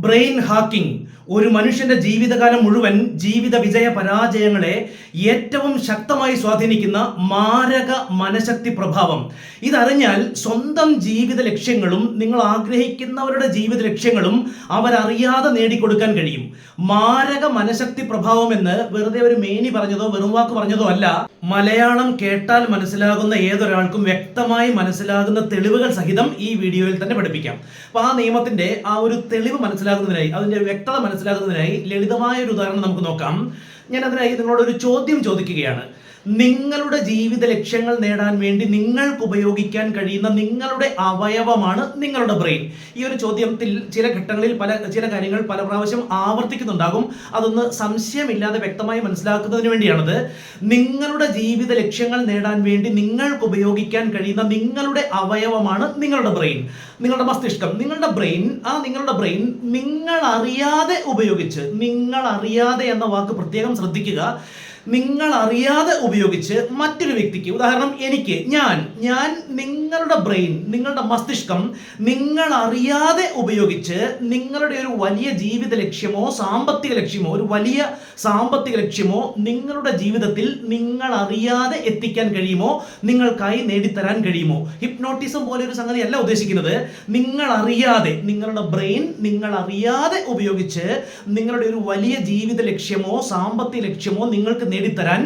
Brain hacking ഒരു മനുഷ്യന്റെ ജീവിതകാലം മുഴുവൻ ജീവിത വിജയ പരാജയങ്ങളെ ഏറ്റവും ശക്തമായി സ്വാധീനിക്കുന്ന മാരക മനഃശക്തി പ്രഭാവം. ഇതറിഞ്ഞാൽ സ്വന്തം ജീവിത ലക്ഷ്യങ്ങളും നിങ്ങൾ ആഗ്രഹിക്കുന്നവരുടെ ജീവിത ലക്ഷ്യങ്ങളും അവരറിയാതെ നേടിക്കൊടുക്കാൻ കഴിയും. മാരക മനഃശക്തി പ്രഭാവം എന്ന് വെറുതെ ഒരു മേനി പറഞ്ഞതോ വെറും വാക്ക് പറഞ്ഞതോ അല്ല. മലയാളം കേട്ടാൽ മനസ്സിലാകുന്ന ഏതൊരാൾക്കും വ്യക്തമായി മനസ്സിലാകുന്ന തെളിവുകൾ സഹിതം ഈ വീഡിയോയിൽ തന്നെ പഠിപ്പിക്കാം. അപ്പൊ ആ നിയമത്തിന്റെ ആ ഒരു തെളിവ് മനസ്സിലാകുന്നതിനായി അതിന്റെ വ്യക്തത മനസ്സിലാകുന്നതിനായി ലളിതമായ ഒരു ഉദാഹരണം നമുക്ക് നോക്കാം. ഞാൻ അതിനായി നിങ്ങളോട് ഒരു ചോദ്യം ചോദിക്കുകയാണ്. നിങ്ങളുടെ ജീവിത ലക്ഷ്യങ്ങൾ നേടാൻ വേണ്ടി നിങ്ങൾക്ക് ഉപയോഗിക്കാൻ കഴിയുന്ന നിങ്ങളുടെ അവയവമാണ് നിങ്ങളുടെ ബ്രെയിൻ. ഈ ഒരു ചോദ്യത്തിൽ ചില ഘട്ടങ്ങളിൽ പല ചില കാര്യങ്ങൾ പല പ്രാവശ്യം ആവർത്തിക്കുന്നുണ്ടാകും. അതൊന്ന് സംശയമില്ലാതെ വ്യക്തമായി മനസ്സിലാക്കുന്നതിന് വേണ്ടിയാണത്. നിങ്ങളുടെ ജീവിത ലക്ഷ്യങ്ങൾ നേടാൻ വേണ്ടി നിങ്ങൾക്ക് ഉപയോഗിക്കാൻ കഴിയുന്ന നിങ്ങളുടെ അവയവമാണ് നിങ്ങളുടെ ബ്രെയിൻ. നിങ്ങളുടെ മസ്തിഷ്കം നിങ്ങളുടെ ബ്രെയിൻ ആ നിങ്ങളുടെ ബ്രെയിൻ നിങ്ങൾ അറിയാതെ ഉപയോഗിച്ച് നിങ്ങൾ അറിയാതെ എന്ന വാക്ക് പ്രത്യേകം ശ്രദ്ധിക്കുക. നിങ്ങൾ അറിയാതെ ഉപയോഗിച്ച് മറ്റൊരു വ്യക്തിക്ക് ഉദാഹരണം എനിക്ക് ഞാൻ ഞാൻ നിങ്ങളുടെ ബ്രെയിൻ നിങ്ങളുടെ മസ്തിഷ്കം നിങ്ങൾ അറിയാതെ ഉപയോഗിച്ച് നിങ്ങളുടെ ഒരു വലിയ ജീവിത ലക്ഷ്യമോ സാമ്പത്തിക ലക്ഷ്യമോ ഒരു വലിയ സാമ്പത്തിക ലക്ഷ്യമോ നിങ്ങളുടെ ജീവിതത്തിൽ നിങ്ങൾ അറിയാതെ എത്തിക്കാൻ കഴിയുമോ? നിങ്ങൾക്കായി നേടിത്തരാൻ കഴിയുമോ? ഹിപ്നോട്ടിസം പോലെ ഒരു സംഗതി അല്ല ഉദ്ദേശിക്കുന്നത്. നിങ്ങൾ അറിയാതെ നിങ്ങളുടെ ബ്രെയിൻ നിങ്ങൾ അറിയാതെ ഉപയോഗിച്ച് നിങ്ങളുടെ ഒരു വലിയ ജീവിത ലക്ഷ്യമോ സാമ്പത്തിക ലക്ഷ്യമോ നിങ്ങൾക്ക് നേടിത്തരാൻ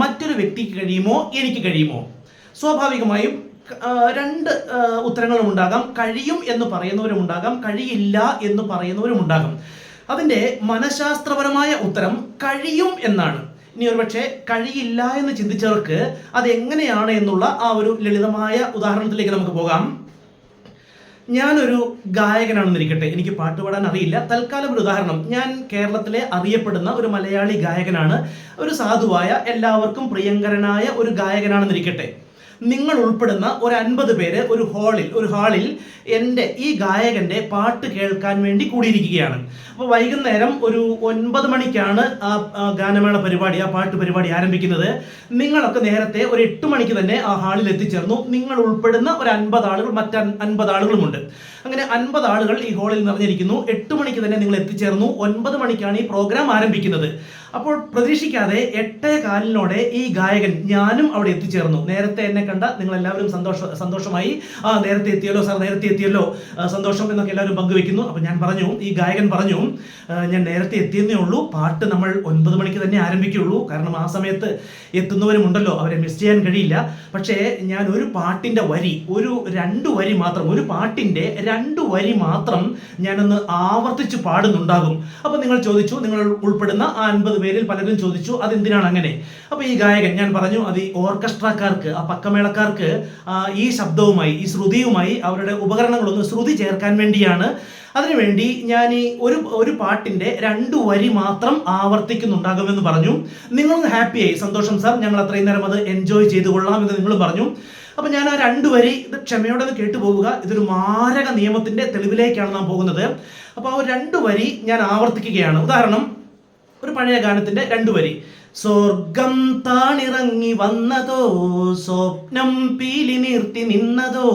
മറ്റൊരു വ്യക്തിക്ക് കഴിയുമോ എനിക്ക് കഴിയുമോ? സ്വാഭാവികമായും രണ്ട് ഉത്തരങ്ങളും ഉണ്ടാകാം കഴിയും എന്ന് പറയുന്നവരും ഉണ്ടാകാം കഴിയില്ല എന്ന് പറയുന്നവരും ഉണ്ടാകാം അതിന്റെ മനഃശാസ്ത്രപരമായ ഉത്തരം കഴിയും എന്നാണ്. ഇനി ഒരുപക്ഷെ കഴിയില്ല എന്ന് ചിന്തിച്ചവർക്ക് അത് എങ്ങനെയാണ് എന്നുള്ള ആ ഒരു ലളിതമായ ഉദാഹരണത്തിലേക്ക് നമുക്ക് പോകാം. ഞാനൊരു ഗായകനാണെന്നിരിക്കട്ടെ എനിക്ക് പാട്ട് പാടാൻ അറിയില്ല. തൽക്കാലം ഒരു ഉദാഹരണം. ഞാൻ കേരളത്തിലെ അറിയപ്പെടുന്ന ഒരു മലയാളി ഗായകനാണ്. ഒരു സാധുവായ എല്ലാവർക്കും പ്രിയങ്കരനായ ഒരു ഗായകനാണെന്നിരിക്കട്ടെ. നിങ്ങൾ ഉൾപ്പെടുന്ന ഒരു അൻപത് പേര് ഒരു ഹാളിൽ ഒരു ഹാളിൽ എന്റെ ഈ ഗായകന്റെ പാട്ട് കേൾക്കാൻ വേണ്ടി കൂടിയിരിക്കുകയാണ്. അപ്പോൾ വൈകുന്നേരം ഒരു ഒൻപത് മണിക്കാണ് ആ ഗാനമേള പരിപാടി ആ പാട്ട് പരിപാടി ആരംഭിക്കുന്നത്. നിങ്ങളൊക്കെ നേരത്തെ ഒരു എട്ട് മണിക്ക് തന്നെ ആ ഹാളിൽ എത്തിച്ചേർന്നു. നിങ്ങൾ ഉൾപ്പെടുന്ന ഒരു അൻപത് ആളുകൾ മറ്റ് അൻപത് ആളുകളുമുണ്ട്. അങ്ങനെ അൻപത് ആളുകൾ ഈ ഹാളിൽ നിറഞ്ഞിരിക്കുന്നു. എട്ട് മണിക്ക് തന്നെ നിങ്ങൾ എത്തിച്ചേർന്നു. ഒൻപത് മണിക്കാണ് ഈ പ്രോഗ്രാം ആരംഭിക്കുന്നത്. അപ്പോൾ പ്രതീക്ഷിക്കാതെ എട്ടേ കാലിനോടെ ഈ ഗായകൻ ഞാനും അവിടെ എത്തിച്ചേർന്നു. നേരത്തെ എന്നെ കണ്ട നിങ്ങൾ എല്ലാവരും സന്തോഷ സന്തോഷമായി. ആ നേരത്തെ എത്തിയല്ലോ സാർ നേരത്തെ എത്തിയല്ലോ. സന്തോഷം എന്നൊക്കെ എല്ലാവരും പങ്കുവെക്കുന്നു അപ്പോൾ ഞാൻ പറഞ്ഞു ഈ ഗായകൻ പറഞ്ഞു ഞാൻ നേരത്തെ എത്തിയെന്നേ ഉള്ളൂ. പാട്ട് നമ്മൾ ഒൻപത് മണിക്ക് തന്നെ ആരംഭിക്കുകയുള്ളൂ. കാരണം ആ സമയത്ത് എത്തുന്നവരുമുണ്ടല്ലോ അവരെ മിസ് ചെയ്യാൻ കഴിയില്ല. പക്ഷേ ഞാൻ ഒരു പാട്ടിന്റെ വരി ഒരു രണ്ട് വരി മാത്രം ഒരു പാട്ടിന്റെ രണ്ട് വരി മാത്രം ഞാനൊന്ന് ആവർത്തിച്ച് പാടുന്നുണ്ടാകും. അപ്പോൾ നിങ്ങൾ ചോദിച്ചു നിങ്ങൾ ഉൾപ്പെടുന്ന ആ അൻപത് പേരിൽ പലരും ചോദിച്ചു അതെന്തിനാണ് അങ്ങനെ? അപ്പോൾ ഈ ഗായകൻ ഞാൻ പറഞ്ഞു അത് ഈ ഓർക്കസ്ട്രക്കാർക്ക് ആ പക്കമേളക്കാർക്ക് ഈ ശബ്ദവുമായി ഈ ശ്രുതിയുമായി അവരുടെ ഉപകരണങ്ങളൊന്ന് ശ്രുതി ചേർക്കാൻ വേണ്ടിയാണ്. അതിനുവേണ്ടി ഞാൻ ഈ ഒരു ഒരു പാട്ടിന്റെ രണ്ട് വരി മാത്രം ആവർത്തിക്കുന്നുണ്ടാകുമെന്ന് പറഞ്ഞു. നിങ്ങളൊന്ന് ഹാപ്പിയായി. സന്തോഷം സാർ. ഞങ്ങൾ അത്രയും നേരം അത് എൻജോയ് ചെയ്തു കൊള്ളാം എന്ന് നിങ്ങൾ പറഞ്ഞു. അപ്പൊ ഞാൻ ആ രണ്ട് വരി ഇത് ക്ഷമയോടെ ഒന്ന് കേട്ടുപോകുക ഇതൊരു മാരക നിയമത്തിന്റെ തെളിവിലേക്കാണ് നാം പോകുന്നത്. അപ്പോൾ ആ രണ്ട് വരി ഞാൻ ആവർത്തിക്കുകയാണ്. ഉദാഹരണം ഒരു പഴയ ഗാനത്തിന്റെ രണ്ടു വരി. സ്വർഗം താണിറങ്ങി വന്നതോ സ്വപ്നം പീലി നിർത്തി നിന്നതോ.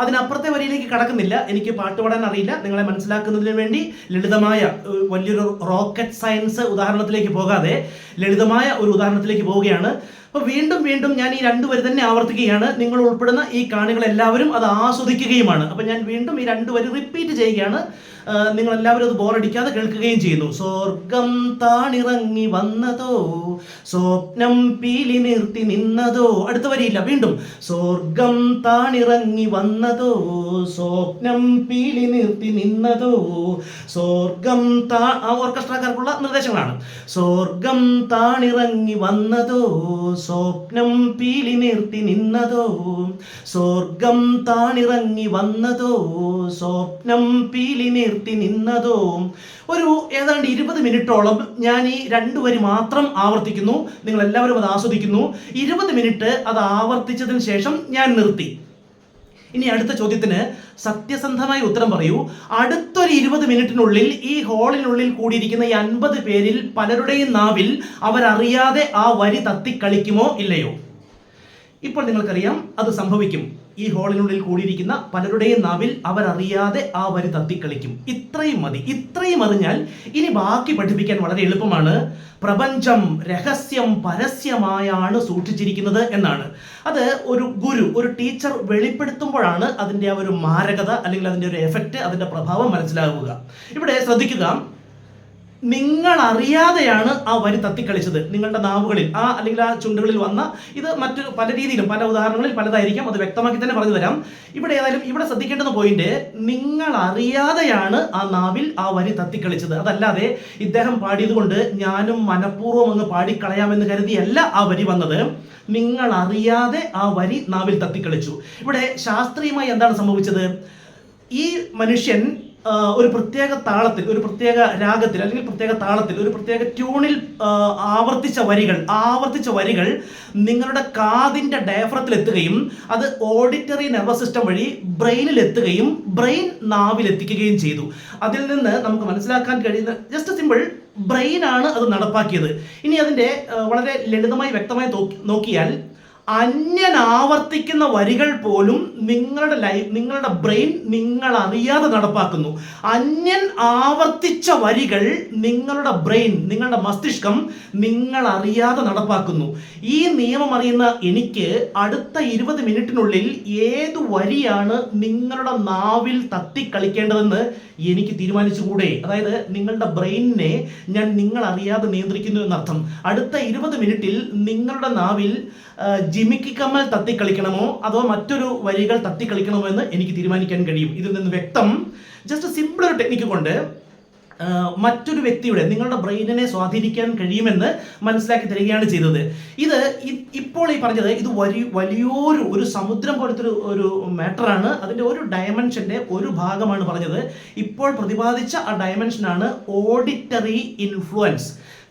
അതിനപ്പുറത്തെ വരിയിലേക്ക് കടക്കുന്നില്ല. എനിക്ക് പാട്ട് പാടാൻ അറിയില്ല. നിങ്ങളെ മനസ്സിലാക്കുന്നതിന് വേണ്ടി ലളിതമായ വലിയൊരു റോക്കറ്റ് സയൻസ് ഉദാഹരണത്തിലേക്ക് പോകാതെ ലളിതമായ ഒരു ഉദാഹരണത്തിലേക്ക് പോവുകയാണ്. അപ്പോൾ വീണ്ടും വീണ്ടും ഞാൻ ഈ രണ്ടു വരി തന്നെ ആവർത്തിക്കുകയാണ്. നിങ്ങൾ ഉൾപ്പെടുന്ന ഈ കാണികൾ എല്ലാവരും അത് ആസ്വദിക്കുകയുമാണ്. അപ്പോൾ ഞാൻ വീണ്ടും ഈ രണ്ടു വരി റിപ്പീറ്റ് ചെയ്യുകയാണ്. നിങ്ങൾ എല്ലാവരും അത് ബോറടിക്കാതെ കേൾക്കുകയും ചെയ്യുന്നു. സ്വർഗം താണിറങ്ങി വന്നതോ? സ്വപ്നം പീലി നിർത്തി നിന്നതോ? അടുത്ത വരിയില്ല വീണ്ടും. സ്വർഗം താണിറങ്ങി വന്നതോ? സ്വപ്നം പീലി നിർത്തി നിന്നതോ? സ്വർഗം താ ഓർക്കസ്ട്രാക്കാർക്കുള്ള നിർദ്ദേശങ്ങളാണ്. സ്വർഗം താണിറങ്ങി വന്നതോ? സ്വപ്നം പീലി നിർത്തി നിന്നതോ? സ്വർഗം താണിറങ്ങി വന്നതോ? സ്വപ്നം പീലി നിർത്തി നിന്നതോ? ഒരു ഏതാണ്ട് ഇരുപത് മിനിറ്റോളം ഞാൻ ഈ രണ്ടു വരി മാത്രം ആവർത്തിക്കുന്നു. നിങ്ങൾ എല്ലാവരും അത് ആസ്വദിക്കുന്നു. ഇരുപത് മിനിറ്റ് അത് ആവർത്തിച്ചതിന് ശേഷം ഞാൻ നിർത്തി. ഇനി അടുത്ത ചോദ്യത്തിന് സത്യസന്ധമായി ഉത്തരം പറയൂ. അടുത്തൊരു ഇരുപത് മിനിറ്റിനുള്ളിൽ ഈ ഹാളിനുള്ളിൽ കൂടിയിരിക്കുന്ന ഈ അൻപത് പേരിൽ പലരുടെയും നാവിൽ അവരറിയാതെ ആ വരി തത്തിക്കളിക്കുമോ ഇല്ലയോ? ഇപ്പോൾ നിങ്ങൾക്കറിയാം അത് സംഭവിക്കും. ഈ ഹോളിനുള്ളിൽ കൂടിയിരിക്കുന്ന പലരുടെയും നാവിൽ അവരറിയാതെ ആ വരി തത്തിക്കളിക്കും. ഇത്രയും മതി. ഇത്രയും അറിഞ്ഞാൽ ഇനി ബാക്കി പഠിപ്പിക്കാൻ വളരെ എളുപ്പമാണ്. പ്രപഞ്ചം രഹസ്യം പരസ്യമായാണ് സൂക്ഷിച്ചിരിക്കുന്നത് എന്നാണ്. അത് ഒരു ഗുരു ഒരു ടീച്ചർ വെളിപ്പെടുത്തുമ്പോഴാണ് അതിന്റെ ആ ഒരു മാരകത അല്ലെങ്കിൽ അതിന്റെ ഒരു എഫക്റ്റ് അതിന്റെ പ്രഭാവം മനസ്സിലാകുക ഇവിടെ ശ്രദ്ധിക്കുക. നിങ്ങൾ അറിയാതെയാണ് ആ വരി തത്തിക്കളിച്ചത്. നിങ്ങളുടെ നാവുകളിൽ. ആ അല്ലെങ്കിൽ ആ ചുണ്ടുകളിൽ വന്ന ഇത് മറ്റു പല രീതിയിലും പല ഉദാഹരണങ്ങളിൽ പലതായിരിക്കും. അത് വ്യക്തമാക്കി തന്നെ പറഞ്ഞു തരാം. ഇവിടെ ഏതായാലും ഇവിടെ ശ്രദ്ധിക്കേണ്ടുന്ന പോയിന്റ് നിങ്ങൾ അറിയാതെയാണ് ആ നാവിൽ ആ വരി തത്തിക്കളിച്ചത്. അതല്ലാതെ ഇദ്ദേഹം പാടിയതുകൊണ്ട് ഞാനും മനഃപൂർവം അങ്ങ് പാടിക്കളയാമെന്ന് കരുതിയല്ല ആ വരി വന്നത്. നിങ്ങൾ അറിയാതെ ആ വരി നാവിൽ തത്തിക്കളിച്ചു. ഇവിടെ ശാസ്ത്രീയമായി എന്താണ് സംഭവിച്ചത്? ഈ മനുഷ്യൻ ഒരു പ്രത്യേക താളത്തിൽ ഒരു പ്രത്യേക രാഗത്തിൽ അല്ലെങ്കിൽ പ്രത്യേക താളത്തിൽ ഒരു പ്രത്യേക ട്യൂണിൽ ആവർത്തിച്ച വരികൾ ആവർത്തിച്ച വരികൾ നിങ്ങളുടെ കാതിന്റെ ഡയഫ്രത്തിൽ എത്തുകയും അത് ഓഡിറ്ററി നെർവസ് സിസ്റ്റം വഴി ബ്രെയിനിൽ എത്തുകയും ബ്രെയിൻ നാവിൽ എത്തിക്കുകയും ചെയ്തു. അതിൽ നിന്ന് നമുക്ക് മനസ്സിലാക്കാൻ കഴിയുന്ന ജസ്റ്റ് സിമ്പിൾ ബ്രെയിനാണ് അത് നടപ്പാക്കിയത്. ഇനി അതിന്റെ വളരെ ലളിതമായി വ്യക്തമായി നോക്കിയാൽ അന്യൻ ആവർത്തിക്കുന്ന വരികൾ പോലും നിങ്ങളുടെ ലൈഫ് നിങ്ങളുടെ ബ്രെയിൻ നിങ്ങൾ അറിയാതെ നടപ്പാക്കുന്നു. അന്യൻ ആവർത്തിച്ച വരികൾ നിങ്ങളുടെ ബ്രെയിൻ നിങ്ങളുടെ മസ്തിഷ്കം നിങ്ങൾ അറിയാതെ നടപ്പാക്കുന്നു. ഈ നിയമം അറിയുന്ന എനിക്ക് അടുത്ത ഇരുപത് മിനിറ്റിനുള്ളിൽ ഏത് വരിയാണ് നിങ്ങളുടെ നാവിൽ തത്തിക്കളിക്കേണ്ടതെന്ന് എനിക്ക് തീരുമാനിച്ചുകൂടെ? അതായത് നിങ്ങളുടെ ബ്രെയിനിനെ ഞാൻ നിങ്ങൾ അറിയാതെ നിയന്ത്രിക്കുന്നു എന്നർത്ഥം. അടുത്ത ഇരുപത് മിനിറ്റിൽ നിങ്ങളുടെ നാവിൽ ജിമിക്കി കമ്മൽ തത്തിക്കളിക്കണമോ അതോ മറ്റൊരു വരികൾ തത്തിക്കളിക്കണമോ എന്ന് എനിക്ക് തീരുമാനിക്കാൻ കഴിയും? ഇതിൽ നിന്ന് വ്യക്തം. ജസ്റ്റ് സിമ്പിൾ ഒരു ടെക്നിക്ക് കൊണ്ട് മറ്റൊരു വ്യക്തിയുടെ നിങ്ങളുടെ ബ്രെയിനിനെ സ്വാധീനിക്കാൻ കഴിയുമെന്ന് മനസ്സിലാക്കി തരികയാണ് ചെയ്തത്. ഇത് ഇപ്പോൾ ഈ പറഞ്ഞത് ഇത് വലിയ വലിയൊരു ഒരു സമുദ്രം പോലത്തെ ഒരു ഒരു മാറ്ററാണ്. അതിന്റെ ഒരു ഡയമെൻഷന്റെ ഒരു ഭാഗമാണ് പറഞ്ഞത്. ഇപ്പോൾ പ്രതിപാദിച്ച ആ ഡയമെൻഷനാണ് ഓഡിറ്ററി ഇൻഫ്ലുവൻസ്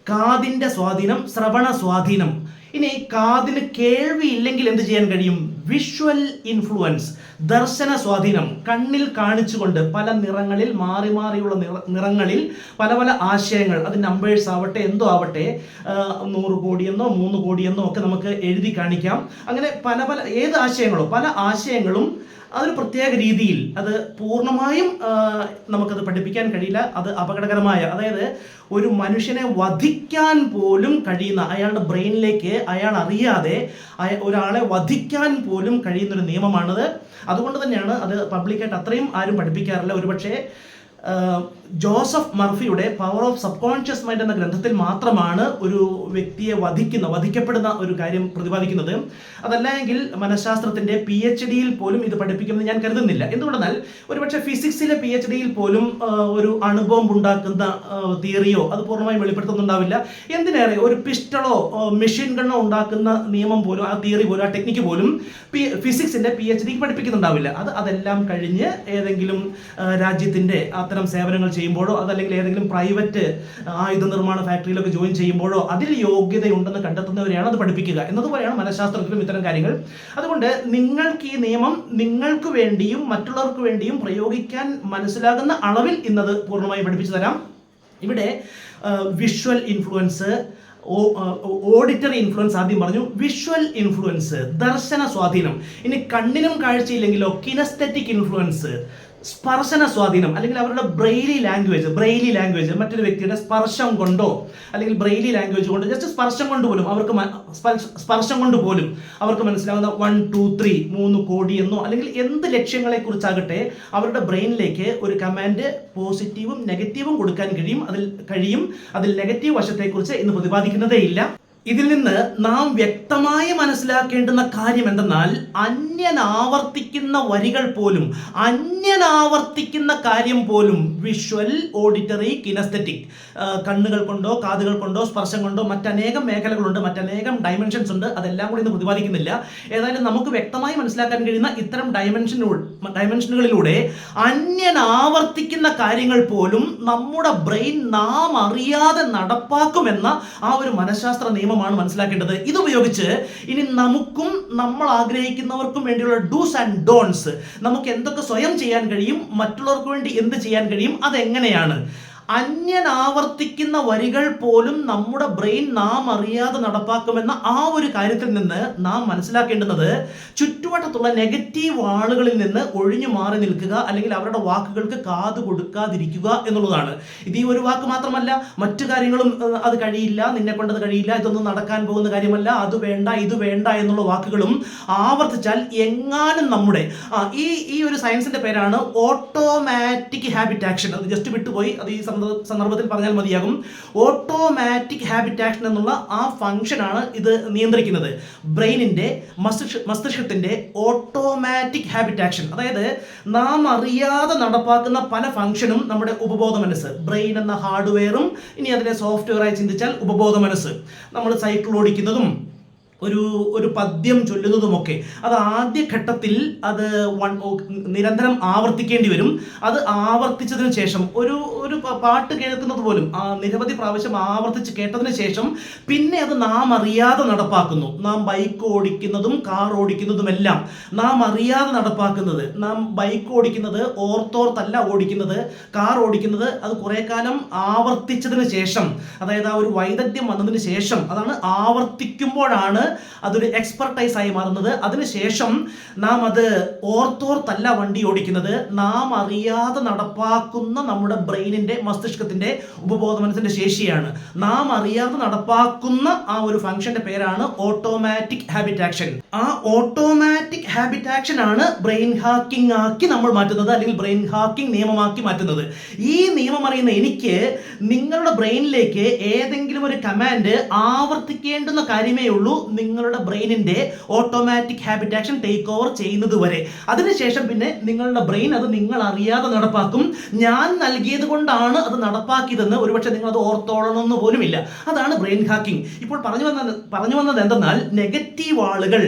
കാതിന്റെ സ്വാധീനം ശ്രവണ സ്വാധീനം. ഇനി കാതിന് കേൾവി ഇല്ലെങ്കിൽ എന്ത് ചെയ്യാൻ കഴിയും? വിഷ്വൽ ഇൻഫ്ലുവൻസ് ദർശന സ്വാധീനം കണ്ണിൽ കാണിച്ചുകൊണ്ട് പല നിറങ്ങളിൽ മാറി മാറിയുള്ള നിറ- നിറങ്ങളിൽ പല പല ആശയങ്ങൾ. അത് നമ്പേഴ്സ് ആവട്ടെ എന്തോ ആവട്ടെ നൂറ് കോടിയെന്നോ മൂന്ന് കോടിയെന്നോ ഒക്കെ നമുക്ക് എഴുതി കാണിക്കാം. അങ്ങനെ പല പല ഏത് ആശയങ്ങളോ പല ആശയങ്ങളും അതൊരു പ്രത്യേക രീതിയിൽ അത് പൂർണമായും നമുക്കത് പഠിപ്പിക്കാൻ കഴിയില്ല. അത് അപകടകരമായ അതായത് ഒരു മനുഷ്യനെ വധിക്കാൻ പോലും കഴിയുന്ന അയാളുടെ ബ്രെയിനിലേക്ക് അയാൾ അറിയാതെ ഒരാളെ വധിക്കാൻ പോലും കഴിയുന്ന ഒരു നിയമമാണത്. അതുകൊണ്ട് തന്നെയാണ് അത് പബ്ലിക്കായിട്ട് അത്രയും ആരും പഠിപ്പിക്കാറില്ല. ഒരുപക്ഷെ ജോസഫ് മർഫിയുടെ power of subconscious mind എന്ന ഗ്രന്ഥത്തിൽ മാത്രമാണ് ഒരു വ്യക്തിയെ വധിക്കുന്ന വധിക്കപ്പെടുന്ന ഒരു കാര്യം പ്രതിപാദിക്കുന്നത്. അതല്ലെങ്കിൽ മനഃശാസ്ത്രത്തിന്റെ പി എച്ച് ഡിയിൽ പോലും ഇത് പഠിപ്പിക്കുമെന്ന് ഞാൻ കരുതുന്നില്ല. എന്തുകൊണ്ടെന്നാൽ ഒരുപക്ഷെ ഫിസിക്സിലെ പി എച്ച് ഡിയിൽ പോലും ഒരു അണുബോംബ് ഉണ്ടാക്കുന്ന തിയറിയോ അത് പൂർണമായും വെളിപ്പെടുത്തുന്നുണ്ടാവില്ല. എന്തിനേറെ ഒരു പിസ്റ്റളോ മെഷീൻ ഗണ്ണോ ഉണ്ടാക്കുന്ന നിയമം പോലും ആ തിയറി പോലും ആ ടെക്നിക്ക് പോലും പി പി എച്ച് ഡിക്ക് പഠിപ്പിക്കുന്നുണ്ടാവില്ല. അത് അതെല്ലാം കഴിഞ്ഞ് ഏതെങ്കിലും രാജ്യത്തിന്റെ അത്തരം സേവനങ്ങൾ ചെയ്യുമ്പോഴോ അതല്ലെങ്കിൽ ഏതെങ്കിലും പ്രൈവറ്റ് ആയുധ നിർമ്മാണ ഫാക്ടറിയിലൊക്കെ ജോയിൻ ചെയ്യുമ്പോഴോ അതിൽ യോഗ്യതയുണ്ടെന്ന് കണ്ടെത്തുന്നവരെയാണ് അത് പഠിപ്പിക്കുക. എന്നതുപോലെയാണ് മനഃശാസ്ത്രത്തിലും ഇത്തരം കാര്യങ്ങൾ. അതുകൊണ്ട് നിങ്ങൾക്ക് ഈ നിയമം നിങ്ങൾക്ക് വേണ്ടിയും മറ്റുള്ളവർക്ക് വേണ്ടിയും പ്രയോഗിക്കാൻ മനസ്സിലാകുന്ന അളവിൽ ഇന്നത് പൂർണമായി പഠിപ്പിച്ചു തരാം. ഇവിടെ വിഷ്വൽ ഇൻഫ്ലുവൻസ് ഓഡിറ്ററി ഇൻഫ്ലുവൻസ് ആദ്യം പറഞ്ഞു. വിഷ്വൽ ഇൻഫ്ലുവൻസ് ദർശന സ്വാധീനം. ഇനി കണ്ണിനും കാഴ്ചയില്ലെങ്കിലോ കിനസ്തറ്റിക് ഇൻഫ്ലുവൻസ് സ്പർശന സ്വാധീനം അല്ലെങ്കിൽ അവരുടെ ബ്രെയിലി ലാംഗ്വേജ് ബ്രെയിലി ലാംഗ്വേജ് മറ്റൊരു വ്യക്തിയുടെ സ്പർശം കൊണ്ടോ അല്ലെങ്കിൽ ബ്രെയിലി ലാംഗ്വേജ് കൊണ്ടോ ജസ്റ്റ് സ്പർശം കൊണ്ട് പോലും അവർക്ക് സ്പർശം കൊണ്ട് പോലും അവർക്ക് മനസ്സിലാവുന്ന വൺ ടു ത്രീ മൂന്ന് കോടി എന്നോ അല്ലെങ്കിൽ എന്ത് ലക്ഷ്യങ്ങളെ കുറിച്ചാകട്ടെ അവരുടെ ബ്രെയിനിലേക്ക് ഒരു കമാൻഡ് പോസിറ്റീവും നെഗറ്റീവും കൊടുക്കാൻ കഴിയും. അതിൽ കഴിയും. അതിൽ നെഗറ്റീവ് വശത്തെക്കുറിച്ച് ഇന്ന് പ്രതിപാദിക്കുന്നതേ ഇല്ല ഇതിൽ നിന്ന് നാം വ്യക്തമായി മനസ്സിലാക്കേണ്ടുന്ന കാര്യം എന്തെന്നാൽ അന്യൻ ആവർത്തിക്കുന്ന വരികൾ പോലും അന്യൻ ആവർത്തിക്കുന്ന കാര്യം പോലും വിഷ്വൽ ഓഡിറ്ററി കിനസ്തറ്റിക് കണ്ണുകൾ കൊണ്ടോ കാതുകൾ കൊണ്ടോ സ്പർശം കൊണ്ടോ മറ്റനേകം മേഖലകളുണ്ട് മറ്റനേകം ഡയമെൻഷൻസ് ഉണ്ട്. അതെല്ലാം കൂടി ഇന്ന് പ്രതിപാദിക്കുന്നില്ല. ഏതായാലും നമുക്ക് വ്യക്തമായി മനസ്സിലാക്കാൻ കഴിയുന്ന ഇത്തരം ഡയമെൻഷനു ഡയമെൻഷനുകളിലൂടെ അന്യൻ ആവർത്തിക്കുന്ന കാര്യങ്ങൾ പോലും നമ്മുടെ ബ്രെയിൻ നാം അറിയാതെ നടപ്പാക്കുമെന്ന ആ ഒരു മനഃശാസ്ത്ര നിയമമാണ് മനസ്സിലാക്കേണ്ടത്. ഇതുപയോഗിച്ച് ഇനി നമുക്കും നമ്മൾ ആഗ്രഹിക്കുന്നവർക്കും വേണ്ടിയുള്ള ഡൂസ് ആൻഡ് ഡോൺസ് നമുക്ക് എന്തൊക്കെ സ്വയം ചെയ്യാൻ കഴിയും മറ്റുള്ളവർക്ക് വേണ്ടി എന്ത് ചെയ്യാൻ കഴിയും അതെങ്ങനെയാണ്? അന്യൻ ആവർത്തിക്കുന്ന വരികൾ പോലും നമ്മുടെ ബ്രെയിൻ നാം അറിയാതെ നടപ്പാക്കുമെന്ന ആ ഒരു കാര്യത്തിൽ നിന്ന് നാം മനസ്സിലാക്കേണ്ടുന്നത് ചുറ്റുവട്ടത്തുള്ള നെഗറ്റീവ് ആളുകളിൽ നിന്ന് ഒഴിഞ്ഞു മാറി നിൽക്കുക അല്ലെങ്കിൽ അവരുടെ വാക്കുകൾക്ക് കാതു കൊടുക്കാതിരിക്കുക എന്നുള്ളതാണ്. ഇത് ഈ ഒരു വാക്ക് മാത്രമല്ല മറ്റു കാര്യങ്ങളും അത് കഴിയില്ല നിന്നെ കൊണ്ടത് കഴിയില്ല ഇതൊന്നും നടക്കാൻ പോകുന്ന കാര്യമല്ല അത് വേണ്ട ഇത് വേണ്ട എന്നുള്ള വാക്കുകളും ആവർത്തിച്ചാൽ എങ്ങാനും നമ്മുടെ ഈ ഈ ഒരു സയൻസിന്റെ പേരാണ് ഓട്ടോമാറ്റിക് ഹാബിറ്റ് ആക്ഷൻ. അത് ജസ്റ്റ് വിട്ടുപോയി അത് ഈ സന്ദർഭത്തിൽ പറഞ്ഞാൽ മതിയാകും. ഓട്ടോമാറ്റിക് ഹാബിറ്റ് ആക്ഷൻ എന്നുള്ള ആ ഫംഗ്ഷനാണ് ഇത് നിയന്ത്രിക്കുന്നത്. മസ്തിഷ്ക മസ്തിഷ്കത്തിന്റെ ഓട്ടോമാറ്റിക് ഹാബിറ്റ് ആക്ഷൻ അതായത് നാം അറിയാതെ നടപ്പാക്കുന്ന പല ഫംഗ്ഷനും നമ്മുടെ ഉപബോധ മനസ്സ്. ബ്രെയിൻ എന്ന ഹാർഡ്വെയറും ഇനി അതിനെ സോഫ്റ്റ്വെയറായി ചിന്തിച്ചാൽ ഉപബോധ മനസ്സ്. നമ്മൾ സൈക്കിൾ ഓടിക്കുന്നതും ഒരു ഒരു പദ്യം ചൊല്ലുന്നതുമൊക്കെ. അത് ആദ്യഘട്ടത്തിൽ അത് വൺ നിരന്തരം ആവർത്തിക്കേണ്ടി വരും. അത് ആവർത്തിച്ചതിന് ശേഷം ഒരു ഒരു പാട്ട് കേൾക്കുന്നത് പോലും നിരവധി പ്രാവശ്യം ആവർത്തിച്ച് കേട്ടതിന് ശേഷം പിന്നെ അത് നാം അറിയാതെ നടപ്പാക്കുന്നു. നാം ബൈക്ക് ഓടിക്കുന്നതും കാർ ഓടിക്കുന്നതുമെല്ലാം നാം അറിയാതെ നടപ്പാക്കുന്നത് നാം ബൈക്ക് ഓടിക്കുന്നത് ഓർത്തോർത്തല്ല ഓടിക്കുന്നത് കാർ ഓടിക്കുന്നത് അത് കുറെ കാലം ആവർത്തിച്ചതിന് ശേഷം അതായത് ആ ഒരു വൈദഗ്ധ്യം വന്നതിന് ശേഷം അതാണ് ആവർത്തിക്കുമ്പോഴാണ് അതൊരു എക്സ്പെർട്ടൈസ് ആയി മാറുന്നത്. അതിനുശേഷം നാം അത് ഓർത്തോർത്തല്ല വണ്ടി ഓടിക്കുന്നത്. നാം അറിയാതെ നടപ്പാക്കുന്ന നമ്മുടെ ബ്രെയിനിന്റെ മസ്തിഷ്കത്തിന്റെ ഉപബോധ മനസ്സിന്റെ ശേഷിയാണ്. നാം അറിയാതെ നടപ്പാക്കുന്ന ആ ഒരു ഫംഗ്ഷന്റെ പേരാണ് ഓട്ടോമാറ്റിക് ഹാബിറ്റ് ആക്ഷൻ. ആ ഓട്ടോമാറ്റിക് ഹാബിറ്റ് ആക്ഷൻ ആണ് ബ്രെയിൻ ഹാക്കിംഗ് ആക്കി നമ്മൾ മാറ്റുന്നത് അല്ലെങ്കിൽ ബ്രെയിൻ ഹാക്കിംഗ് നിയമമാക്കി മാറ്റുന്നത്. ഈ നിയമം അറിയുന്ന എനിക്ക് നിങ്ങളുടെ ബ്രെയിനിലേക്ക് ഏതെങ്കിലും ഒരു കമാൻഡ് ആവർത്തിക്കേണ്ടുന്ന കാര്യമേ ഉള്ളൂ. നിങ്ങളുടെ ബ്രെയിനിന്റെ automatic habit action take over ചെയ്യുന്നത് വരെ. അതിനുശേഷം പിന്നെ നിങ്ങളുടെ ബ്രെയിൻ അത് നിങ്ങൾ അറിയാതെ നടപ്പാക്കും. ഞാൻ നൽകിയത് കൊണ്ടാണ് അത് നടപ്പാക്കിയതെന്ന് ഒരുപക്ഷെ നിങ്ങൾ അത് ഓർത്തോളണമെന്ന് പോലുമില്ല. അതാണ് ബ്രെയിൻ ഹാക്കിംഗ് ഇപ്പോൾ പറഞ്ഞു വന്ന പറഞ്ഞു വന്നത് എന്തെന്നാൽ നെഗറ്റീവ് ആളുകൾ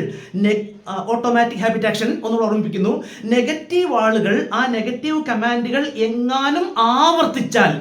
ഓട്ടോമാറ്റിക് ഹാബിറ്റ് ആക്ഷൻ ഒന്നുകൂടെ ഓർമ്മിപ്പിക്കുന്നു. നെഗറ്റീവ് ആളുകൾ ആ നെഗറ്റീവ് കമാൻഡുകൾ എങ്ങാനും ആവർത്തിച്ചാൽ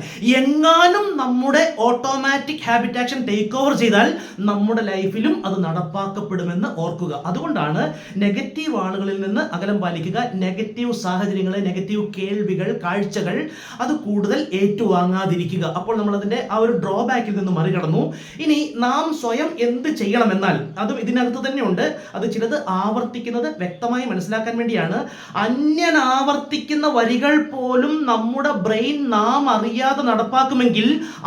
എങ്ങാനും നമ്മുടെ automatic habit action take over ചെയ്താൽ നമ്മുടെ ലൈഫിലും അത് നടപ്പാക്കപ്പെടുമെന്ന് ഓർക്കുക. അതുകൊണ്ടാണ് നെഗറ്റീവ് ആളുകളിൽ നിന്ന് അകലം പാലിക്കുക. നെഗറ്റീവ് സാഹചര്യങ്ങളെ നെഗറ്റീവ് കേൾവികൾ കാഴ്ചകൾ അത് കൂടുതൽ ഏറ്റുവാങ്ങാതിരിക്കുക. അപ്പോൾ നമ്മൾ അതിന്റെ ആ ഒരു ഡ്രോബാക്കിൽ നിന്ന് മറികടന്നു. ഇനി നാം സ്വയം എന്ത് ചെയ്യണമെന്നാൽ അതും ഇതിനകത്ത് തന്നെയുണ്ട്. അത് ചിലത് ആവർത്തിക്കുന്നത് വ്യക്തമായി മനസ്സിലാക്കാൻ വേണ്ടിയാണ്. അന്യൻ ആവർത്തിക്കുന്ന വരികൾ പോലും നമ്മുടെ ബ്രെയിൻ നാം അറിയാതെ നടപ്പാക്കുമെങ്കിൽ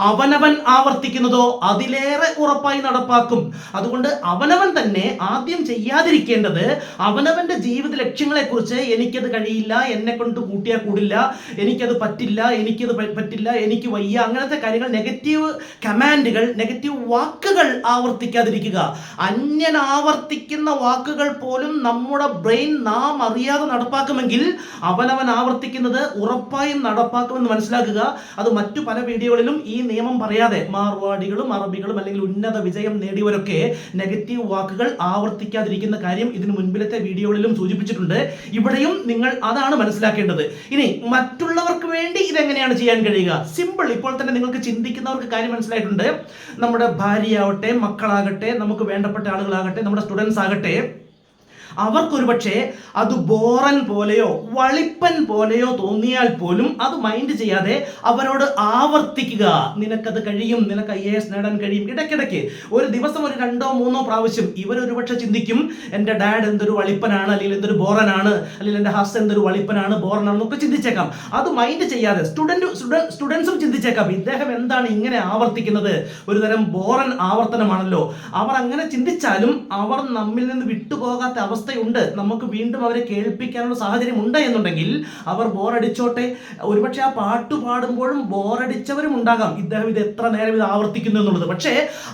അവനവൻ ആവർത്തിക്കുന്നതോ അതിലേറെ ഉറപ്പായി നടപ്പാക്കും. അതുകൊണ്ട് അവനവൻ തന്നെ ആദ്യം ചെയ്യാതിരിക്കേണ്ടത് അവനവന്റെ ജീവിത ലക്ഷ്യങ്ങളെ കുറിച്ച് എനിക്കത് കഴിയില്ല എന്നെ കൊണ്ട് കൂട്ടിയാൽ കൂടില്ല എനിക്കത് പറ്റില്ല എനിക്കത് പറ്റില്ല എനിക്ക് വയ്യ അങ്ങനത്തെ കാര്യങ്ങൾ നെഗറ്റീവ് കമാൻഡുകൾ നെഗറ്റീവ് വാക്കുകൾ ആവർത്തിക്കാതിരിക്കുക. അന്യൻ ആവർത്തിക്കുന്ന വാക്കുകൾ പോലും നമ്മുടെ ബ്രെയിൻ നാം അറിയാതെ നടപ്പാക്കുമെങ്കിൽ അവനവൻ ആവർത്തിക്കുന്നത് ഉറപ്പായും നടപ്പാക്കുമെന്ന് മനസ്സിലാക്കുക. അത് മറ്റു പല വീഡിയോകളിലും ഈ നിയമം പറയാതെ മാർവാടികളും അറബികളും അല്ലെങ്കിൽ ഉന്നത വിജയം നേടിയവരൊക്കെ നെഗറ്റീവ് വാക്കുകൾ ആവർത്തിക്കാതിരിക്കുന്ന കാര്യം ഇതിനു മുൻപിലത്തെ വീഡിയോകളിലും സൂചിപ്പിച്ചിട്ടുണ്ട്. ഇവിടെയും നിങ്ങൾ അതാണ് മനസ്സിലാക്കേണ്ടത്. ഇനി മറ്റുള്ളവർക്ക് വേണ്ടി ഇതെങ്ങനെയാണ് ചെയ്യാൻ കഴിയുക? സിമ്പിൾ ഇപ്പോൾ തന്നെ നിങ്ങൾക്ക് ചിന്തിക്കുന്നവർക്ക് കാര്യം മനസ്സിലായിട്ടുണ്ട്. നമ്മുടെ ഭാര്യയാവട്ടെ മക്കളാകട്ടെ നമുക്ക് വേണ്ടപ്പെട്ട ആളുകളാകട്ടെ നമ്മുടെ സ്റ്റുഡൻസ് ആകട്ടെ അവർക്കൊരു പക്ഷേ അത് ബോറൻ പോലെയോ വളിപ്പൻ പോലെയോ തോന്നിയാൽ പോലും അത് മൈൻഡ് ചെയ്യാതെ അവരോട് ആവർത്തിക്കുക. നിനക്കത് കഴിയും നിനക്ക് ഐ എസ് നേടാൻ കഴിയും. ഇടയ്ക്കിടയ്ക്ക് ഒരു ദിവസം ഒരു രണ്ടോ മൂന്നോ പ്രാവശ്യം ഇവരൊരുപക്ഷെ ചിന്തിക്കും എന്റെ ഡാഡ് എന്തൊരു വളിപ്പനാണ് അല്ലെങ്കിൽ എന്തൊരു ബോറനാണ് അല്ലെങ്കിൽ എന്റെ ഹസ് എന്തൊരു വളിപ്പനാണ് ബോറനാണെന്നൊക്കെ ചിന്തിച്ചേക്കാം. അത് മൈൻഡ് ചെയ്യാതെ സ്റ്റുഡന്റ് സ്റ്റുഡൻസും ചിന്തിച്ചേക്കാം ഇദ്ദേഹം എന്താണ് ഇങ്ങനെ ആവർത്തിക്കുന്നത്? ഒരു തരം ബോറൻ ആവർത്തനമാണല്ലോ. അവർ അങ്ങനെ ചിന്തിച്ചാലും അവർ നമ്മിൽ നിന്ന് വിട്ടുപോകാത്ത അവസ്ഥയുണ്ട്. നമുക്ക് വീണ്ടും അവരെ കേൾപ്പിക്കാനുള്ള സാഹചര്യം ഉണ്ട് എന്നുണ്ടെങ്കിൽ അവർ ബോറടിച്ചോട്ടെ. ഒരുപക്ഷെ ആ പാട്ട് പാടുമ്പോഴും ബോറടിച്ചവരും ഉണ്ടാകാം. ഇദ്ദേഹം ഇത് എത്ര നേരം ഇത് ആവർത്തിക്കുന്നു എന്നുള്ളത്. പക്ഷേ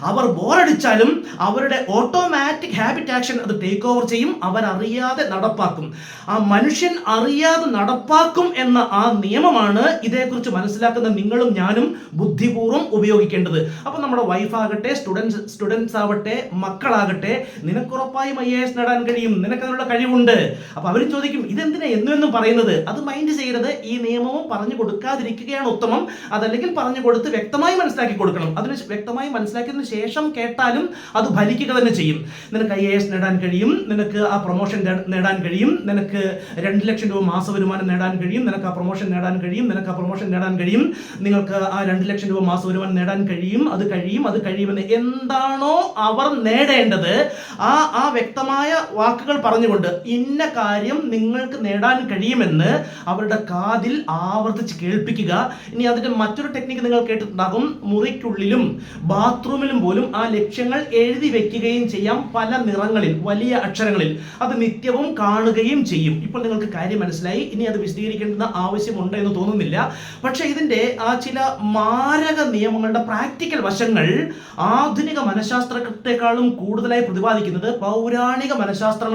അവർ ബോറടിച്ചാലും അവരുടെ ഓട്ടോമാറ്റിക് ഹാബിറ്റ് ആക്ഷൻ അത് ടേക്ക് ഓവർ ചെയ്യും. അവരറിയാതെ നടപ്പാക്കും. ആ മനുഷ്യൻ അറിയാതെ നടപ്പാക്കും എന്ന ആ നിയമമാണ് ഇതേക്കുറിച്ച് മനസ്സിലാക്കുന്ന നിങ്ങളും ഞാനും ബുദ്ധിപൂർവം ഉപയോഗിക്കേണ്ടത്. അപ്പം നമ്മുടെ വൈഫാകട്ടെ സ്റ്റുഡൻസ് സ്റ്റുഡൻസ് ആവട്ടെ മക്കളാകട്ടെ നിനക്കുറപ്പായും ഐ എ എസ് നേടാൻ കഴിയും. നിനക്കതിനുള്ള കഴിവുണ്ട്. അപ്പൊ അവർ ചോദിക്കും ഇതെന്തിനാ എന്നും പറയുന്നത്? അത് മൈൻഡ് ചെയ്യരുത്. ഈ നിയമവും പറഞ്ഞു കൊടുക്കാതിരിക്കുകയാണ് ഉത്തമം. അതല്ലെങ്കിൽ പറഞ്ഞു കൊടുത്ത് വ്യക്തമായി മനസ്സിലാക്കി കൊടുക്കണം. അതിന് വ്യക്തമായി മനസ്സിലാക്കിയതിന് ശേഷം കേട്ടാലും അത് ഫലിക്കുക തന്നെ ചെയ്യും. നിനക്ക് ഐ എ എസ് നേടാൻ കഴിയും. നിനക്ക് ആ പ്രൊമോഷൻ നേടാൻ കഴിയും. നിനക്ക് രണ്ട് ലക്ഷം രൂപ മാസ വരുമാനം നേടാൻ കഴിയും. നിനക്ക് ആ പ്രൊമോഷൻ നേടാൻ കഴിയും. നിനക്ക് ആ പ്രൊമോഷൻ നേടാൻ കഴിയും. നിങ്ങൾക്ക് ആ രണ്ട് ലക്ഷം രൂപ മാസ വരുമാനം നേടാൻ കഴിയും. അത് കഴിയും. അത് കഴിയുമെന്ന് എന്താണോ അവർ നേടേണ്ടത്. ആ ആ വ്യക്തമായ വാക്കുകൾ പറഞ്ഞുകൊണ്ട് ഇന്ന കാര്യം നിങ്ങൾക്ക് നേടാൻ കഴിയുമെന്ന് അവരുടെ കാതിൽ ആവർത്തിച്ച് കേൾപ്പിക്കുക. ഇനി അതിന്റെ മറ്റൊരു ടെക്നിക്ക് നിങ്ങൾ കേട്ടിട്ടുണ്ടാകും. മുറിക്കുള്ളിലും ബാത്റൂമിലും പോലും ആ ലക്ഷ്യങ്ങൾ എഴുതി വെക്കുകയും ചെയ്യാം പല നിറങ്ങളിൽ വലിയ അക്ഷരങ്ങളിൽ. അത് നിത്യവും കാണുകയും ചെയ്യും. ഇപ്പോൾ നിങ്ങൾക്ക് കാര്യം മനസ്സിലായി. ഇനി അത് വിശദീകരിക്കേണ്ടുന്ന ആവശ്യമുണ്ട് എന്ന് തോന്നുന്നില്ല. പക്ഷേ ഇതിന്റെ ആ ചില മാരക നിയമങ്ങളുടെ പ്രാക്ടിക്കൽ വശങ്ങൾ ആധുനിക മനഃശാസ്ത്രത്തെക്കാളും കൂടുതലായി പ്രതിപാദിക്കുന്നത് പൗരാണിക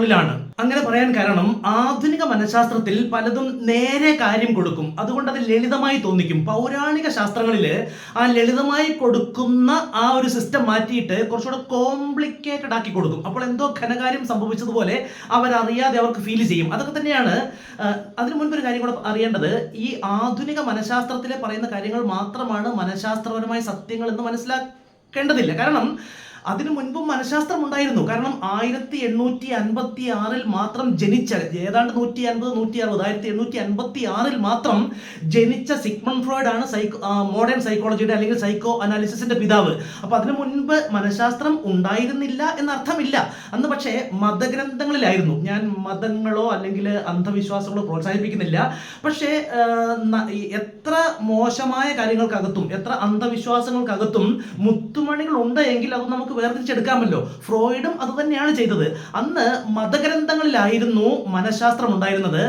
മനഃശാസ്ത്രങ്ങളിലാണ് അങ്ങനെ പറയാൻ കാരണം ആധുനിക മനഃശാസ്ത്രത്തിൽ പലതും നേരെ കാര്യം കൊടുക്കും. അതുകൊണ്ട് അത് ലളിതമായി തോന്നിക്കും. പൗരാണിക ശാസ്ത്രങ്ങളിൽ ആ ലളിതമായി കൊടുക്കുന്ന ആ ഒരു സിസ്റ്റം മാറ്റിയിട്ട് കുറച്ചുകൂടെ കോംപ്ലിക്കേറ്റഡ് ആക്കി കൊടുക്കും. അപ്പോൾ എന്തോ ഘനകാര്യം സംഭവിച്ചതുപോലെ അവരറിയാതെ അവർക്ക് ഫീൽ ചെയ്യും. അതൊക്കെ തന്നെയാണ് അതിനു മുൻപ് ഒരു കാര്യം കൂടെ അറിയേണ്ടത്. ഈ ആധുനിക മനഃശാസ്ത്രത്തിലെ പറയുന്ന കാര്യങ്ങൾ മാത്രമാണ് മനഃശാസ്ത്രപരമായ സത്യങ്ങൾ എന്ന് മനസ്സിലാക്കേണ്ടതില്ല. കാരണം അതിനു മുൻപും മനഃശാസ്ത്രം ഉണ്ടായിരുന്നു കാരണം ആയിരത്തി എണ്ണൂറ്റി അൻപത്തി ആറിൽ മാത്രം ജനിച്ച ഏതാണ്ട് നൂറ്റി അൻപത് നൂറ്റി അറുപത് ആയിരത്തി എണ്ണൂറ്റി അൻപത്തി ആറിൽ മാത്രം ജനിച്ച സിഗ്മൺ ഫ്രോയിഡ് ആണ് സൈക്കോ മോഡേൺ സൈക്കോളജിയുടെ അല്ലെങ്കിൽ സൈക്കോ അനാലിസിസിന്റെ പിതാവ്. അപ്പൊ അതിനു മുൻപ് മനഃശാസ്ത്രം ഉണ്ടായിരുന്നില്ല എന്നർത്ഥമില്ല. അന്ന് പക്ഷേ മതഗ്രന്ഥങ്ങളിലായിരുന്നു. ഞാൻ മതങ്ങളോ അല്ലെങ്കിൽ അന്ധവിശ്വാസങ്ങളോ പ്രോത്സാഹിപ്പിക്കുന്നില്ല. പക്ഷേ എത്ര മോശമായ കാര്യങ്ങൾക്കകത്തും എത്ര അന്ധവിശ്വാസങ്ങൾക്കകത്തും മുത്തുമണികൾ ഉണ്ട് എങ്കിൽ അത് നമുക്ക് വേർതിരിച്ചെടുക്കാമല്ലോ. ഫ്രോയിഡും അത് തന്നെയാണ് ചെയ്തത്. അന്ന് മതഗ്രന്ഥങ്ങളിലായിരുന്നു മനഃശാസ്ത്രം ഉണ്ടായിരുന്നത്.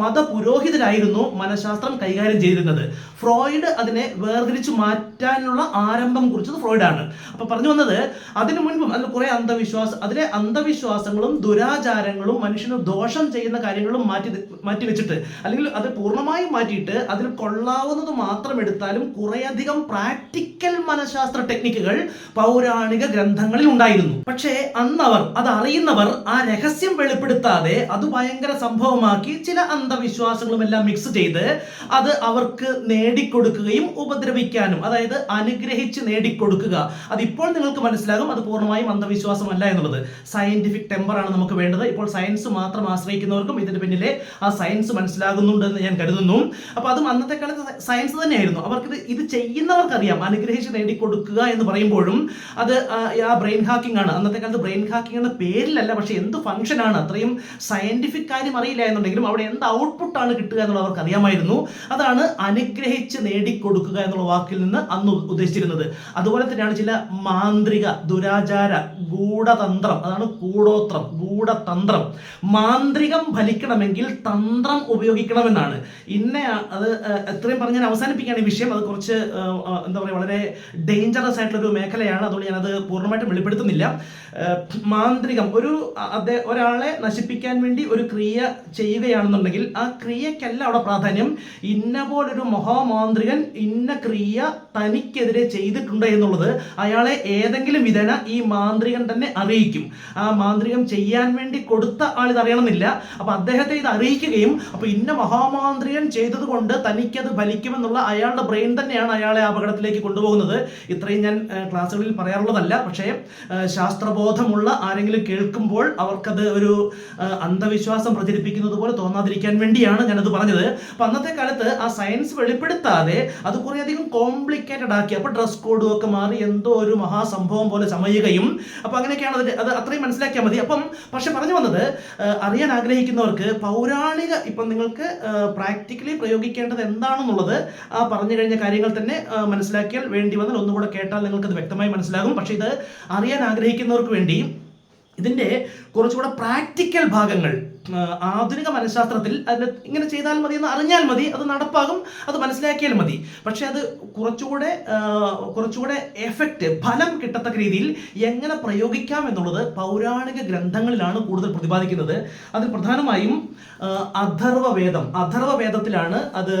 മതപുരോഹിതരായിരുന്നു മനഃശാസ്ത്രം കൈകാര്യം ചെയ്തിരുന്നത്. ഫ്രോയിഡ് അതിനെ വേർതിരിച്ചു മാറ്റാനുള്ള ആരംഭം കുറിച്ചത് ഫ്രോയിഡാണ്. അപ്പൊ പറഞ്ഞു വന്നത് അതിനു മുൻപും അതിൽ കുറെ അന്ധവിശ്വാസം അതിലെ അന്ധവിശ്വാസങ്ങളും ദുരാചാരങ്ങളും മനുഷ്യന് ദോഷം ചെയ്യുന്ന കാര്യങ്ങളും മാറ്റി മാറ്റി വെച്ചിട്ട് അല്ലെങ്കിൽ അത് പൂർണമായും മാറ്റിയിട്ട് അതിൽ കൊള്ളാവുന്നത് മാത്രം എടുത്താലും കുറേയധികം പ്രാക്ടിക്കൽ മനഃശാസ്ത്ര ടെക്നിക്കുകൾ പൗരാണിക ഗ്രന്ഥങ്ങളിൽ ഉണ്ടായിരുന്നു. പക്ഷേ അന്നവർ അത് അറിയുന്നവർ ആ രഹസ്യം വെളിപ്പെടുത്താതെ അത് ഭയങ്കര സംഭവമാക്കി ചില അന്ധവിശ്വാസങ്ങളും എല്ലാം മിക്സ് ചെയ്ത് അത് അവർക്ക് നേടിക്കൊടുക്കുകയും ഉപദ്രവിക്കാനും അതായത് അനുഗ്രഹിച്ച് നേടിക്കൊടുക്കുക. അതിപ്പോൾ നിങ്ങൾക്ക് മനസ്സിലാകും അത് പൂർണമായും അന്ധവിശ്വാസമല്ല എന്നുള്ളത്. സയന്റിഫിക് ടെമ്പർ ആണ് നമുക്ക് വേണ്ടത്. ഇപ്പോൾ സയൻസ് മാത്രം ആശ്രയിക്കുന്നവർക്കും ഇതിന് പിന്നിലെ ആ സയൻസ് മനസ്സിലാകുന്നുണ്ട് എന്ന് ഞാൻ കരുതുന്നു. അപ്പൊ അതും അന്നത്തെ കാലത്ത് സയൻസ് തന്നെയായിരുന്നു. അവർക്ക് ഇത് ഇത് ചെയ്യുന്നവർക്കറിയാം. അനുഗ്രഹിച്ച് നേടിക്കൊടുക്കുക എന്ന് പറയുമ്പോഴും അത് ആ, ബ്രെയിൻ ഹാക്കിംഗ് ആണ്. അന്നത്തെ കാലത്ത് ബ്രെയിൻ ഹാക്കിംഗ് എന്ന പേരിലല്ല പക്ഷെ എന്ത് ഫംഗ്ഷൻ ആണ്? അത്രയും സയന്റിഫിക് കാര്യം അറിയില്ല എന്നുണ്ടെങ്കിലും അവിടെ എന്ത് ആണ് കിട്ടുക എന്നുള്ളത് അവർക്ക് അറിയാമായിരുന്നു. അതാണ് അനുഗ്രഹിച്ച് നേടിക്കൊടുക്കുക എന്നുള്ള വാക്കിൽ നിന്ന് അന്ന് ഉദ്ദേശിച്ചിരുന്നത്. അതുപോലെ തന്നെയാണ് ചില മാന്ത്രിക ദുരാചാര ഗൂഢതന്ത്രം അതാണ് കൂടോത്രം ഗൂഢതന്ത്രം. മാന്ത്രികം ഫലിക്കണമെങ്കിൽ തന്ത്രം ഉപയോഗിക്കണമെന്നാണ്. ഇന്ന അത് എത്രയും പറഞ്ഞ് ഞാൻ അവസാനിപ്പിക്കുകയാണ് ഈ വിഷയം. അത് കുറച്ച് എന്താ പറയുക വളരെ ഡേഞ്ചറസ് ആയിട്ടുള്ള ഒരു മേഖലയാണ്. അതുകൊണ്ട് ഞാനത് പൂർണമായിട്ടും വെളിപ്പെടുത്തുന്നില്ല. മാന്ത്രികം ഒരു അദ്ദേഹം ഒരാളെ നശിപ്പിക്കാൻ വേണ്ടി ഒരു ക്രിയ ചെയ്യുകയാണെന്നുണ്ടെങ്കിൽ ആ ക്രിയക്കല്ല അവിടെ പ്രാധാന്യം. ഇന്ന പോലൊരു മഹാമാന്ത്രികൻ ഇന്ന ക്രിയ തനിക്കെതിരെ ചെയ്തിട്ടുണ്ട് എന്നുള്ളത് അയാളെ ഏതെങ്കിലും വിധേന ഈ മാന്ത്രികൻ തന്നെ അറിയിക്കും. ആ മാന്ത്രികം ചെയ്യാൻ വേണ്ടി കൊടുത്ത ആൾ ഇത് അറിയണമെന്നില്ല. അപ്പൊ അദ്ദേഹത്തെ ഇത് അറിയിക്കുകയും അപ്പൊ ഇന്ന മഹാമാന്ത്രികൻ ചെയ്തതുകൊണ്ട് തനിക്കത് ഫലിക്കുമെന്നുള്ള അയാളുടെ ബ്രെയിൻ തന്നെയാണ് അയാളെ അപകടത്തിലേക്ക് കൊണ്ടുപോകുന്നത്. ഇത്രയും ഞാൻ ക്ലാസ്സുകളിൽ പറയാറുള്ളതല്ല. ഏഹ്, ശാസ്ത്രബോധമുള്ള ആരെങ്കിലും കേൾക്കുമ്പോൾ അവർക്കത് ഒരു അന്ധവിശ്വാസം പ്രചരിപ്പിക്കുന്നത് പോലെ തോന്നാതിരിക്കാൻ വേണ്ടിയാണ് ഞാനത് പറഞ്ഞത്. അപ്പം അന്നത്തെ കാലത്ത് ആ സയൻസ് വെളിപ്പെടുത്താതെ അത് കുറേയധികം കോംപ്ലിക്കേറ്റഡ് ആക്കി. അപ്പോൾ ഡ്രസ് കോഡും ഒക്കെ മാറി എന്തോ ഒരു മഹാസംഭവം പോലെ ചമയുകയും. അപ്പം അങ്ങനെയൊക്കെയാണ് അതിന്റെ അത് അത്രയും മനസ്സിലാക്കിയാൽ മതി. അപ്പം പക്ഷെ പറഞ്ഞു വന്നത് അറിയാൻ ആഗ്രഹിക്കുന്നവർക്ക് പൗരാണിക ഇപ്പം നിങ്ങൾക്ക് പ്രാക്ടിക്കലി പ്രയോഗിക്കേണ്ടത് എന്താണെന്നുള്ളത് ആ പറഞ്ഞു കഴിഞ്ഞ കാര്യങ്ങൾ തന്നെ മനസ്സിലാക്കിയാൽ വേണ്ടി വന്നാൽ ഒന്നുകൂടെ കേട്ടാൽ നിങ്ങൾക്ക് അത് വ്യക്തമായി മനസ്സിലാകും. പക്ഷേ ഇത് അറിയാൻ ആഗ്രഹിക്കുന്നവർക്ക് വേണ്ടി ഇതിന്റെ കുറച്ചുകൂടെ പ്രാക്ടിക്കൽ ഭാഗങ്ങൾ ആധുനിക മനഃശാസ്ത്രത്തിൽ അതിന് ഇങ്ങനെ ചെയ്താൽ മതി എന്ന് അറിഞ്ഞാൽ മതി അത് നടപ്പാകും അത് മനസ്സിലാക്കിയാൽ മതി. പക്ഷെ അത് കുറച്ചുകൂടെ കുറച്ചുകൂടെ എഫക്റ്റ് ഫലം കിട്ടത്തക്ക രീതിയിൽ എങ്ങനെ പ്രയോഗിക്കാം എന്നുള്ളത് പൗരാണിക ഗ്രന്ഥങ്ങളിലാണ് കൂടുതൽ പ്രതിപാദിക്കുന്നത്. അതിൽ പ്രധാനമായും അഥർവവേദം. അഥർവവേദത്തിലാണ് അത്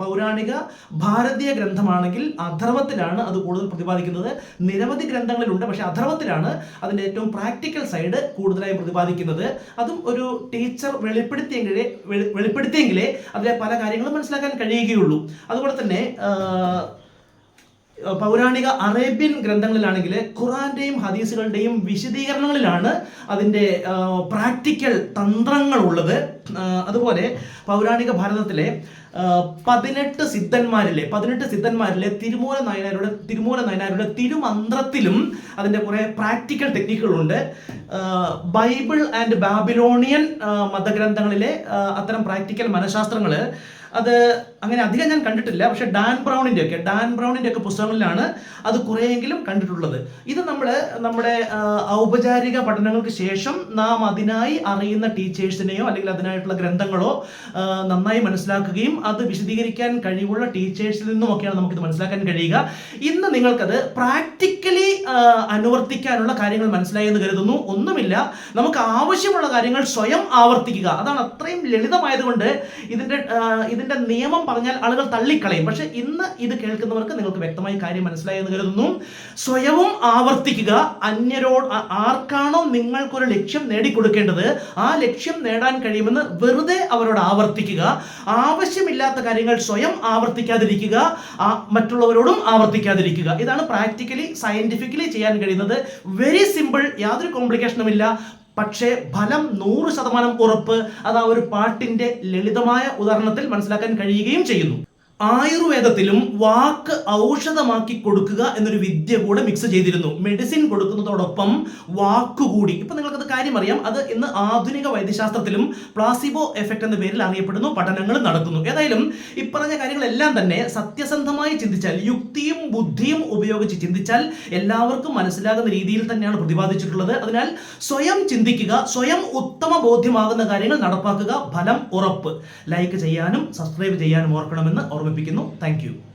പൗരാണിക ഭാരതീയ ഗ്രന്ഥമാണെങ്കിൽ അഥർവത്തിലാണ് അത് കൂടുതൽ പ്രതിപാദിക്കുന്നത്. നിരവധി ഗ്രന്ഥങ്ങളിലുണ്ട് പക്ഷെ അഥർവത്തിലാണ് അതിന്റെ ഏറ്റവും പ്രാക്ടിക്കൽ സൈഡ് കൂടുതലായി പ്രതിപാദിക്കുന്നത്. അതും ഒരു ടീച്ചർ വെളിപ്പെടുത്തിയെങ്കിലേ വെളി- വെളിപ്പെടുത്തിയെങ്കിലേ അതിലെ പല കാര്യങ്ങളും മനസ്സിലാക്കാൻ കഴിയുകയുള്ളൂ. അതുപോലെ തന്നെ പൗരാണിക അറേബ്യൻ ഗ്രന്ഥങ്ങളിലാണെങ്കിൽ ഖുറാന്റെയും ഹദീസുകളുടെയും വിശദീകരണങ്ങളിലാണ് അതിന്റെ പ്രാക്ടിക്കൽ തന്ത്രങ്ങളുള്ളത്. അതുപോലെ പൗരാണിക ഭാരതത്തിലെ പതിനെട്ട് സിദ്ധന്മാരിലെ പതിനെട്ട് സിദ്ധന്മാരിലെ തിരുമൂല നയനാരുടെ തിരുമൂല നയനാരുടെ തിരുമന്ത്രത്തിലും അതിന്റെ കുറേ പ്രാക്ടിക്കൽ ടെക്നിക്കുകളുണ്ട്. ബൈബിൾ ആൻഡ് ബാബിലോണിയൻ മതഗ്രന്ഥങ്ങളിലെ അത്തരം പ്രാക്ടിക്കൽ മനഃശാസ്ത്രങ്ങൾ അത് അങ്ങനെ അധികം ഞാൻ കണ്ടിട്ടില്ല. പക്ഷെ ഡാൻ ബ്രൗണിന്റെ ഒക്കെ ഡാൻ ബ്രൗണിന്റെ ഒക്കെ പുസ്തകങ്ങളിലാണ് അത് കുറേയെങ്കിലും കണ്ടിട്ടുള്ളത്. ഇത് നമ്മൾ നമ്മുടെ ഔപചാരിക പഠനങ്ങൾക്ക് ശേഷം നാം അതിനായി അറിയുന്ന ടീച്ചേഴ്സിനെയോ അല്ലെങ്കിൽ അതിനായിട്ടുള്ള ഗ്രന്ഥങ്ങളോ നന്നായി മനസ്സിലാക്കുകയും അത് വിശദീകരിക്കാൻ കഴിവുള്ള ടീച്ചേഴ്സിൽ നിന്നുമൊക്കെയാണ് നമുക്കിത് മനസ്സിലാക്കാൻ കഴിയുക. ഇന്ന് നിങ്ങൾക്കത് പ്രാക്ടിക്കലി അനുവർത്തിക്കാനുള്ള കാര്യങ്ങൾ മനസ്സിലായി എന്ന് കരുതുന്നു. ഒന്നുമില്ല. നമുക്ക് ആവശ്യമുള്ള കാര്യങ്ങൾ സ്വയം ആവർത്തിക്കുക. അതാണ് അത്രയും ലളിതമായതുകൊണ്ട് ഇതിന്റെ ഇതിന്റെ നിയമം പറഞ്ഞാൽ ആളുകൾ തള്ളിക്കളയും. പക്ഷെ ഇന്ന് ഇത് കേൾക്കുന്നവർക്ക് നിങ്ങൾക്ക് വ്യക്തമായി കാര്യം മനസ്സിലായി എന്ന് കരുതുന്നു. സ്വയവും ആവർത്തിക്കുക. അന്യരോട് ആർക്കാണോ നിങ്ങൾക്കൊരു ലക്ഷ്യം നേടിക്കൊടുക്കേണ്ടത്? ആ ലക്ഷ്യം നേടാൻ കഴിയുമെന്ന് വെറുതെ അവരോട് ആവർത്തിക്കുക. ആവശ്യമില്ലാത്ത കാര്യങ്ങൾ സ്വയം ആവർത്തിക്കാതിരിക്കുക. മറ്റുള്ളവരോടും ആവർത്തിക്കാതിരിക്കുക. ഇതാണ് പ്രാക്ടിക്കലി സയന്റിഫിക്കലി ചെയ്യാൻ കഴിയുന്നത്. വെരി സിമ്പിൾ യാതൊരു കോംപ്ലിക്കേഷനും ഇല്ല. പക്ഷേ ഫലം നൂറ് ശതമാനം ഉറപ്പ് അത് ആ ഒരു പാട്ടിന്റെ ലളിതമായ ഉദാഹരണത്തിൽ മനസ്സിലാക്കാൻ കഴിയുകയും ചെയ്യുന്നു. ആയുർവേദത്തിലും വാക്ക് ഔഷധമാക്കി കൊടുക്കുക എന്നൊരു വിദ്യ കൂടെ മിക്സ് ചെയ്തിരുന്നു. മെഡിസിൻ കൊടുക്കുന്നതോടൊപ്പം വാക്കുകൂടി ഇപ്പൊ നിങ്ങൾക്കത് കാര്യം അറിയാം. അത് ഇന്ന് ആധുനിക വൈദ്യശാസ്ത്രത്തിലും പ്ലാസിബോ എഫക്റ്റ് എന്ന പേരിൽ അറിയപ്പെടുന്നു. പഠനങ്ങൾ നടത്തുന്നു. ഏതായാലും ഇപ്പറഞ്ഞ കാര്യങ്ങളെല്ലാം തന്നെ സത്യസന്ധമായി ചിന്തിച്ചാൽ യുക്തിയും ബുദ്ധിയും ഉപയോഗിച്ച് ചിന്തിച്ചാൽ എല്ലാവർക്കും മനസ്സിലാകുന്ന രീതിയിൽ തന്നെയാണ് പ്രതിപാദിച്ചിട്ടുള്ളത്. അതിനാൽ സ്വയം ചിന്തിക്കുക സ്വയം ഉത്തമ ബോധ്യമാകുന്ന കാര്യങ്ങൾ നടപ്പാക്കുക. ഫലം ഉറപ്പ്. ലൈക്ക് ചെയ്യാനും സബ്സ്ക്രൈബ് ചെയ്യാനും ഓർക്കണമെന്ന് ഓർമ്മിപ്പിക്കുന്നു താങ്ക്